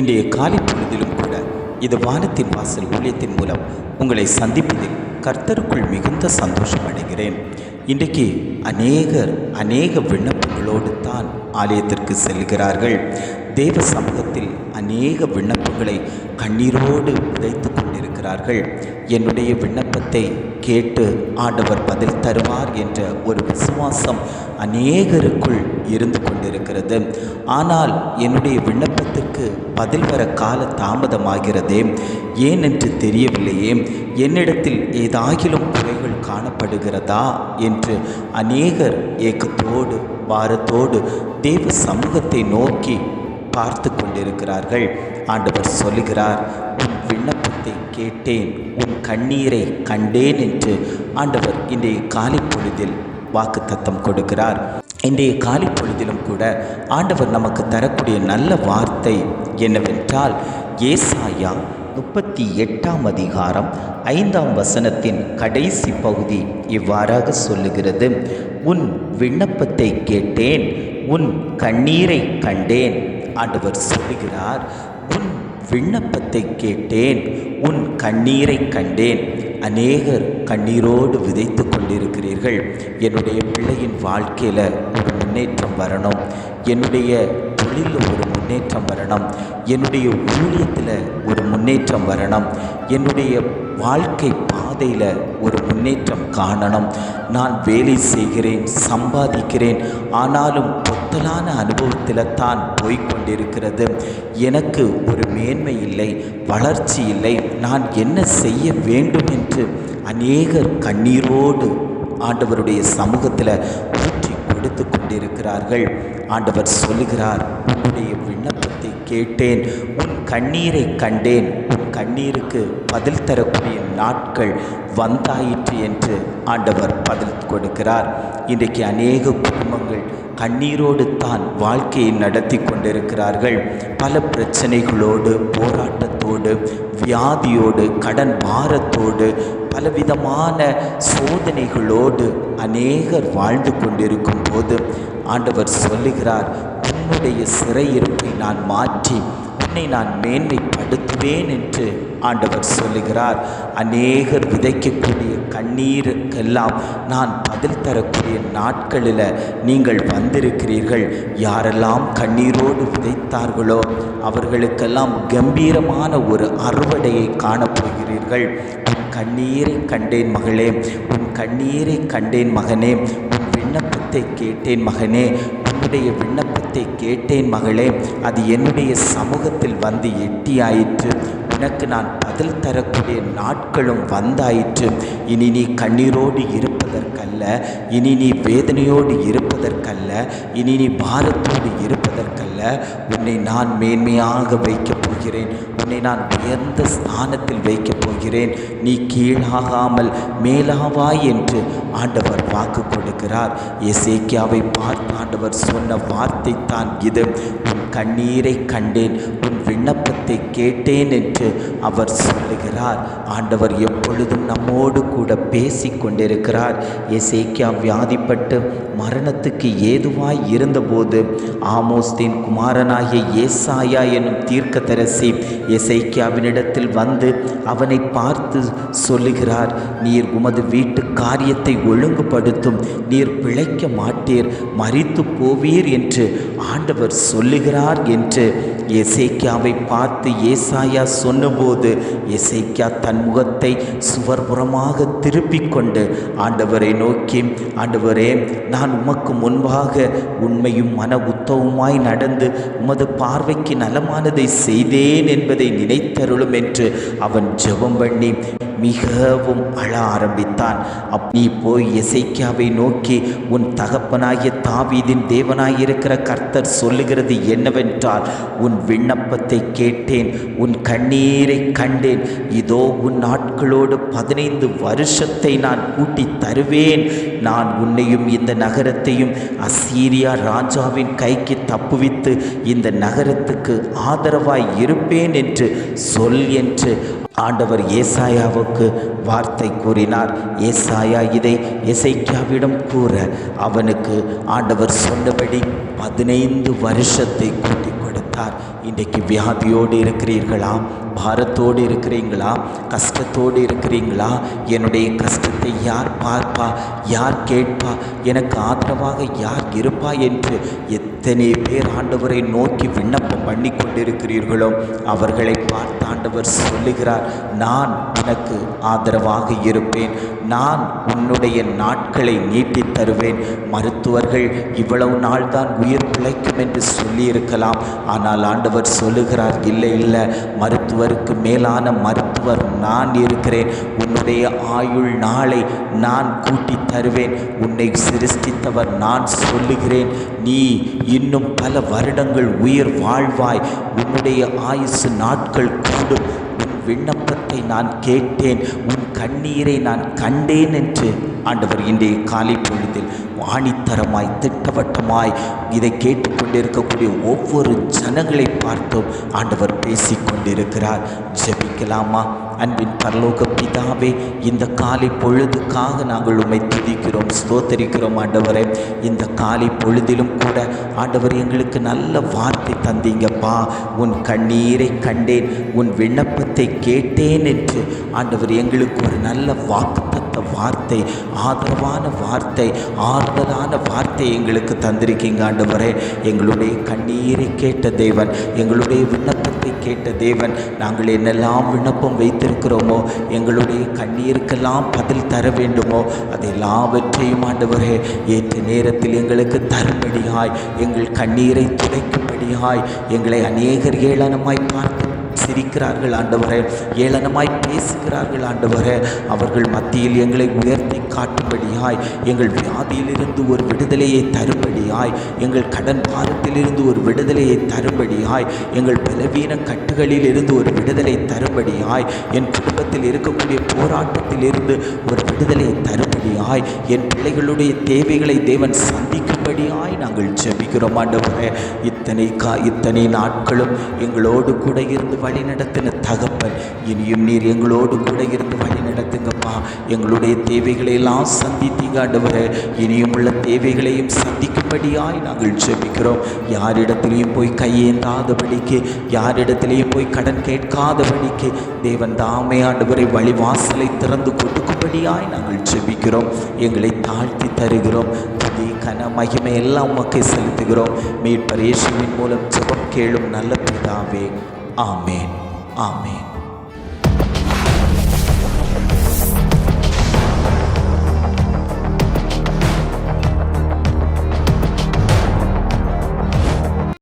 இன்றைய காலை பொழுதிலும் கூட இது வானத்தின் வாசல் ஊழியத்தின் மூலம் உங்களை சந்திப்பதில் கர்த்தருக்குள் மிகுந்த சந்தோஷம் அடைகிறேன். இன்றைக்கு அநேகர் அநேக விண்ணப்பங்களோடு தான் ஆலயத்திற்கு செல்கிறார்கள். தேவ சமூகத்தில் அநேக விண்ணப்பங்களை கண்ணீரோடு விதைத்து கொண்டிருக்கிறார்கள் என்னுடைய விண்ணப்பத்தை கேட்டு ஆண்டவர் பதில் தருவார் என்ற ஒரு விசுவாசம் அநேகருக்குள் இருந்து கொண்டிருக்கிறது. ஆனால் என்னுடைய விண்ணப்பத்திற்கு பதில் வர கால தாமதமாகிறதே ஏன் என்று தெரியவில்லையே என்னிடத்தில் ஏதாகிலும் குறைகள் காணப்படுகிறதா? என்று அநேகர் ஏக்கத்தோடு பாரத்தோடு தேவ சமூகத்தை நோக்கி பார்த்து கொண்டிருக்கிறார்கள். ஆண்டவர் சொல்லுகிறார் விண்ணப்பத்தை கேட்டேன். உன் கண்ணீரை கண்டேன் என்று ஆண்டவர் இன்றைய காலை பொழுதில் வாக்கு தத்தம் கொடுக்கிறார். இன்றைய காலை பொழுதிலும் கூட ஆண்டவர் நமக்கு தரக்கூடிய நல்ல வார்த்தை என்னவென்றால் ஏசாயா முப்பத்தி எட்டாம் அதிகாரம் ஐந்தாம் வசனத்தின் கடைசி பகுதி இவ்வாறாக சொல்லுகிறது. உன் விண்ணப்பத்தை கேட்டேன் உன் கண்ணீரை கண்டேன் ஆண்டவர் சொல்லுகிறார். விண்ணப்பத்தை கேட்டேன். உன் கண்ணீரை கண்டேன். அநேகர் கண்ணீரோடு விதைத்து கொண்டிருக்கிறீர்கள். என்னுடைய பிள்ளையின் வாழ்க்கையில் ஒரு முன்னேற்றம் வரணும். என்னுடைய தொழிலில் ஒரு முன்னேற்றம் வரணும். என்னுடைய ஊழியத்தில் ஒரு முன்னேற்றம் வரணும். என்னுடைய வாழ்க்கை பாதையில் ஒரு முன்னேற்றம் காணணும். நான் வேலை செய்கிறேன் சம்பாதிக்கிறேன். ஆனாலும் பொத்தலான அனுபவத்தில் தான் கொண்டிருக்கிறது. எனக்கு ஒரு மேன்மை இல்லை வளர்ச்சி இல்லை. நான் என்ன செய்ய வேண்டும் என்று அநேகர் கண்ணீரோடு ஆண்டவருடைய சமூகத்தில் ஊற்றி கொடுத்து கொண்டிருக்கிறார்கள். ஆண்டவர் சொல்லுகிறார் உன்னுடைய விண்ணப்பத்தை கேட்டேன் உன் கண்ணீரை கண்டேன். கண்ணீருக்கு பதில் தரக்கூடிய நாட்கள் வந்தாயிற்று என்று ஆண்டவர் பதில் கொடுக்கிறார். இன்றைக்கு அநேக குடும்பங்கள் கண்ணீரோடு தான் வாழ்க்கையை நடத்தி கொண்டிருக்கிறார்கள். பல பிரச்சனைகளோடு போராட்டத்தோடு வியாதியோடு கடன் பாரத்தோடு பலவிதமான சோதனைகளோடு அநேகர் வாழ்ந்து கொண்டிருக்கும் போது ஆண்டவர் சொல்லுகிறார் உன்னுடைய சிறையிருப்பை நான் மாற்றி உன்னை நான் விதைப்பேன் என்று ஆண்டவர் சொல்லுகிறார். அநேகர் விதைக்கக்கூடிய கண்ணீருக்கெல்லாம் நான் பதில் தரக்கூடிய நாட்களில் நீங்கள் வந்திருக்கிறீர்கள். யாரெல்லாம் கண்ணீரோடு விதைத்தார்களோ அவர்களுக்கெல்லாம் கம்பீரமான ஒரு அறுவடையை காணப்போகிறீர்கள். உன் கண்ணீரை கண்டேன் மகளே உன் கண்ணீரை கண்டேன் மகனே உன் விண்ணப்பத்தை கேட்டேன் மகனே உன்னுடைய விண்ணப்பத்தை கேட்டேன் மகளே. அது என்னுடைய சமூகத்தில் வந்து எட்டியாயிற்று. உனக்கு நான் பதில் தரக்கூடிய நாட்களும் வந்தாயிற்று. இனி நீ கண்ணீரோடு இருப்பதற்கல்ல. இனி நீ வேதனையோடு இருப்பதற்கல்ல. இனி நீ பாரத்தோடு இருப்பதற்கல்ல. உன்னை நான் மேன்மையாக வைக்கப் போகிறேன். உன்னை நான் உயர்ந்த ஸ்தானத்தில் வைக்கப் போகிறேன். நீ கீழாகாமல் மேலாவாய் என்று ஆண்டவர் வாக்கு கொடுக்கிறார். எசேக்கியாவை பார்த்து ஆண்டவர் சொன்ன வார்த்தை தான் இது. உன் கண்ணீரை கண்டேன் உன் விண்ணப்பத்தை கேட்டேன் என்று அவர் சொல்லுகிறார். ஆண்டவர் எப்பொழுதும் நம்மோடு கூட பேசி கொண்டிருக்கிறார். எசேக்கியா வியாதிப்பட்டு மரணத்துக்கு ஏதுவாய் இருந்தபோது ஆமோஸ்தின் குமாரனாகிய ஏசாயா என்னும் தீர்க்கதரிசி எசைக்கியாவினிடத்தில் வந்து அவனை பார்த்து சொல்லுகிறார் நீர் உமது வீட்டு காரியத்தை ஒழுங்குபடுத்தும் நீர் பிழைக்க மாட்டீர் மறித்து போவீர் என்று ஆண்டவர் சொல்லுகிறார் என்று எசைக்கியாவை பார்த்து ஏசாயா சொன்னபோது எசைக்கியா தன் முகத்தை சுவர்புறமாக திருப்பிக் கொண்டு ஆண்டவரை நோக்கி ஆண்டவரே நான் உமக்கு முன்பாக உண்மையும் மன உத்தவமாய் நடந்து உமது பார்வைக்கு நலமானதை செய்தேன் என்பதை நினைத்தருளும் என்று அவன் ஜெபம் பண்ணி மிகவும் அழ ஆரம்பித்தான். அப் நீ போய் எசைக்கியாவை நோக்கி உன் தகப்பனாகிய தாவீதின் தேவனாயிருக்கிற கர்த்தர் சொல்லுகிறது என்னவென்றால் உன் விண்ணப்பத்தை கேட்டேன் உன் கண்ணீரை கண்டேன். இதோ உன் நாட்களோடு பதினைந்து வருஷத்தை நான் கூட்டி தருவேன். நான் உன்னையும் இந்த நகரத்தையும் அசீரியா ராஜாவின் கைக்கு தப்புவித்து இந்த நகரத்துக்கு ஆதரவாய் இருப்பேன் என்று சொல் என்று ஆண்டவர் ஏசாயாவுக்கு வார்த்தை கூறினார். ஏசாயா இதை எசைக்கியாவிடம் கூற அவனுக்கு ஆண்டவர் சொன்னபடி பதினைந்து வருஷத்தை கூட்டி கொடுத்தார் இன்றைக்கு வியாதியோடு இருக்கிறீர்களா? பாரத்தோடு இருக்கிறீங்களா? கஷ்டத்தோடு இருக்கிறீங்களா? என்னுடைய கஷ்ட கஷ்டத்தை யார் பார்ப்பா யார் கேட்பா? எனக்கு ஆதரவாக யார் இருப்பா என்று எத்தனை பேர் ஆண்டவரை நோக்கி விண்ணப்பம் பண்ணி கொண்டிருக்கிறீர்களோ அவர்களை பார்த்து ஆண்டவர் சொல்லுகிறார் நான் உனக்கு ஆதரவாக இருப்பேன். நான் உன்னுடைய நாட்களை நீட்டித் தருவேன். மருத்துவர்கள் இவ்வளவு நாள் தான் உயிர் பிழைக்கும் என்று சொல்லியிருக்கலாம். ஆனால் ஆண்டவர் சொல்லுகிறார் இல்லை இல்லை. மருத்துவருக்கு மேலான மருத்துவர் நான் இருக்கிறேன். உன்னுடைய ஆயுள் நாளை நான் கூட்டி தருவேன். உன்னை சிருஷ்டித்தவர் நான் சொல்லுகிறேன். நீ இன்னும் பல வருடங்கள் உயிர் வாழ்வாய். உன்னுடைய ஆயுசு நாட்கள் கூடும். விண்ணப்பத்தை நான் கேட்டேன். உன் கண்ணீரை நான் கண்டேன் என்று ஆண்டவர் இன்றைய காலை பொழுதில் ஆணித்தரமாய் திட்டவட்டமாய் இதை கேட்டுக்கொண்டிருக்கக்கூடிய ஒவ்வொரு ஜனங்களை பார்த்தும். ஆண்டவர் பேசிக்கொண்டிருக்கிறார். கொண்டிருக்கிறார் ஜெபிக்கலாமா? அன்பின் பரலோக பிதாவே இந்த காலை பொழுதுக்காக நாங்கள் உம்மை துதிக்கிறோம் ஸ்தோத்தரிக்கிறோம் ஆண்டவரே. இந்த காலை பொழுதிலும் கூட ஆண்டவர் எங்களுக்கு நல்ல வார்த்தை தந்தீங்கப்பா. உன் கண்ணீரை கண்டேன் உன் விண்ணப்பத்தை கேட்டேன் என்று ஆண்டவர் எங்களுக்கு ஒரு நல்ல வாக்கு வாக்குத்தத்த வார்த்தை ஆதரவான வார்த்தை ஆறுதலான வார்த்தை எங்களுக்கு தந்திருக்கீங்க ஆண்டவரே. எங்களுடைய கண்ணீரை கேட்ட தேவன் எங்களுடைய விண்ணப்பத்தை கேட்ட தேவன் நாங்கள் என்னெல்லாம் விண்ணப்பம் வைத்திருக்கிறோமோ எங்களுடைய கண்ணீருக்கெல்லாம் பதில் தர வேண்டுமோ அது எல்லாவற்றையும் ஆண்டவரே ஏற்ற நேரத்தில் எங்களுக்கு தரும்படியாய் எங்கள் கண்ணீரை துடைக்கும்படியாய் எங்களை அநேகர் ஏளனமாய் பார்த்து சிரிக்கிறார்கள் ஆண்டவரே. ஏளனமாய் பேசுகிறார்கள் ஆண்டவரே. அவர்கள் மத்தியில் எங்களை உயர்த்தி காட்டும்படியாய் எங்கள் வியாதியிலிருந்து ஒரு விடுதலையை தரும்படியாய் எங்கள் கடன் பாரத்திலிருந்து ஒரு விடுதலையை தரும்படியாய் எங்கள் பலவீன கட்டுகளில் இருந்து ஒரு விடுதலை தரும்படியாய் என் குடும்பத்தில் இருக்கக்கூடிய போராட்டத்திலிருந்து ஒரு விடுதலையை தரும்படியாய் என் பிள்ளைகளுடைய தேவைகளை தேவன் சந்திக்கும்படியாய் நாங்கள் ஜெபிக்கிறோம் ஆண்டவரே. இத்தனை கா இத்தனை நாட்களும் எங்களோடு கூட இருந்து வழி நடத்தின தகப்பன் இனியும் நீர் எங்களோடு கூட இருந்து வழி நடத்துங்கப்பா. எங்களுடைய தேவைகளை எல்லாம் சந்தித்தீங்க ஆண்டவரே. இனியும் உள்ள தேவைகளையும் சந்திக்கும்படியாய் நாங்கள் ஜெபிக்கிறோம். யாரிடத்திலையும் போய் கையேந்தாதபடிக்கு யாரிடத்திலையும் போய் கடன் கேட்காதபடிக்கு தேவன் தாமே ஆண்டவரை வழிவாசலை திறந்து கொடுக்கும்படியாய் நாங்கள் ஜெபிக்கிறோம். எங்களை தாழ்த்தி தருகிறோம். துதி கன மகிமை எல்லாம் உமக்கை செலுத்துகிறோம். மீட்பர் இயேசுவின் மூலம் ஜெபம் கேளும் நல்ல பிதாவே. ஆமேன். ஆமேன்.